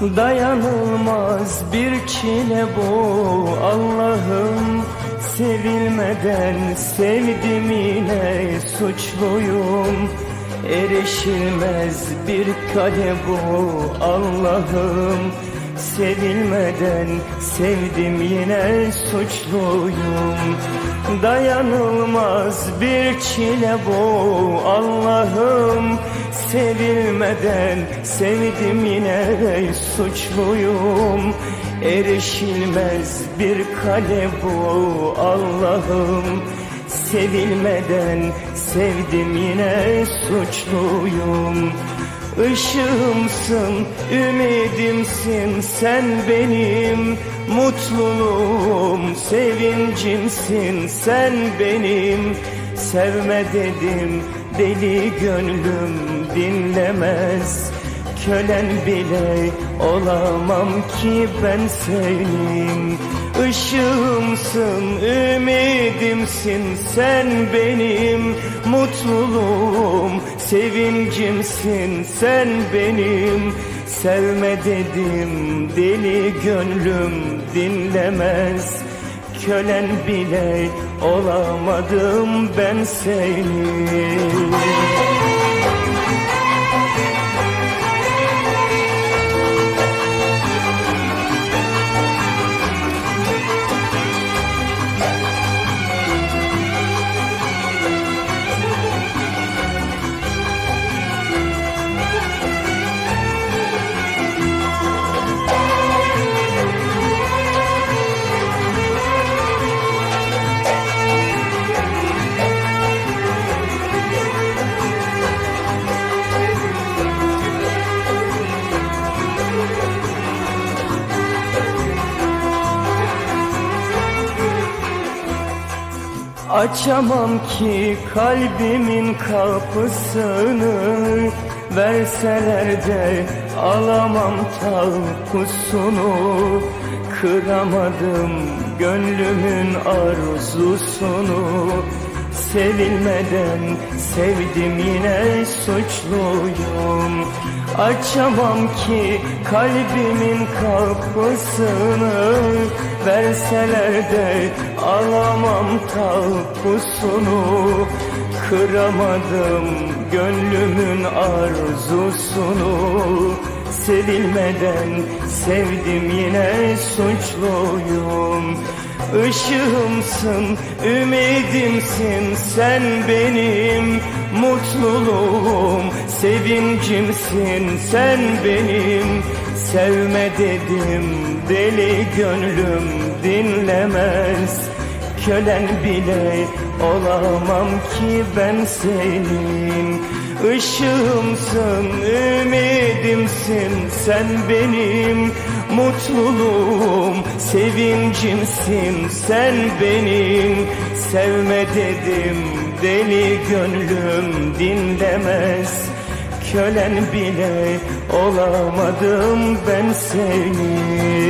Dayanılmaz bir çile bu. Allah'ım Sevilmeden sevdim yine suçluyum Erişilmez bir kale bu. Allah'ım Sevilmeden sevdim yine suçluyum Dayanılmaz bir çile bu. Allah'ım Sevilmeden sevdim yine suçluyum. Erişilmez bir kale bu Allah'ım. Sevilmeden sevdim yine suçluyum. Işığımsın, ümidimsin sen benim Mutluluğum, sevincimsin sen benim Sevme dedim deli gönlüm dinlemez. Kölen bile olamam ki ben senin. Işığımsın, ümidimsin sen benim Mutluluğum, sevincimsin sen benim. Sevme dedim deli gönlüm dinlemez Kölen bile olamadım ben senin Açamam ki kalbimin kapısını. Verseler de alamam takusunu Kıramadım gönlümün arzusunu Sevilmeden sevdim yine suçluyum. Açamam ki kalbimin kapısını. Verseler de alamam tapusunu. Kıramadım gönlümün arzusunu. Sevilmeden sevdim yine suçluyum Işığımsın, ümidimsin sen benim Mutluluğum, sevincimsin sen benim Sevme dedim deli gönlüm dinlemez Kölen bile olamam ki ben senin. Işığımsın, ümidimsin sen benim Mutluluğum, sevincimsin sen benim. Sevme dedim deli gönlüm dinlemez. Kölen bile olamadım ben senin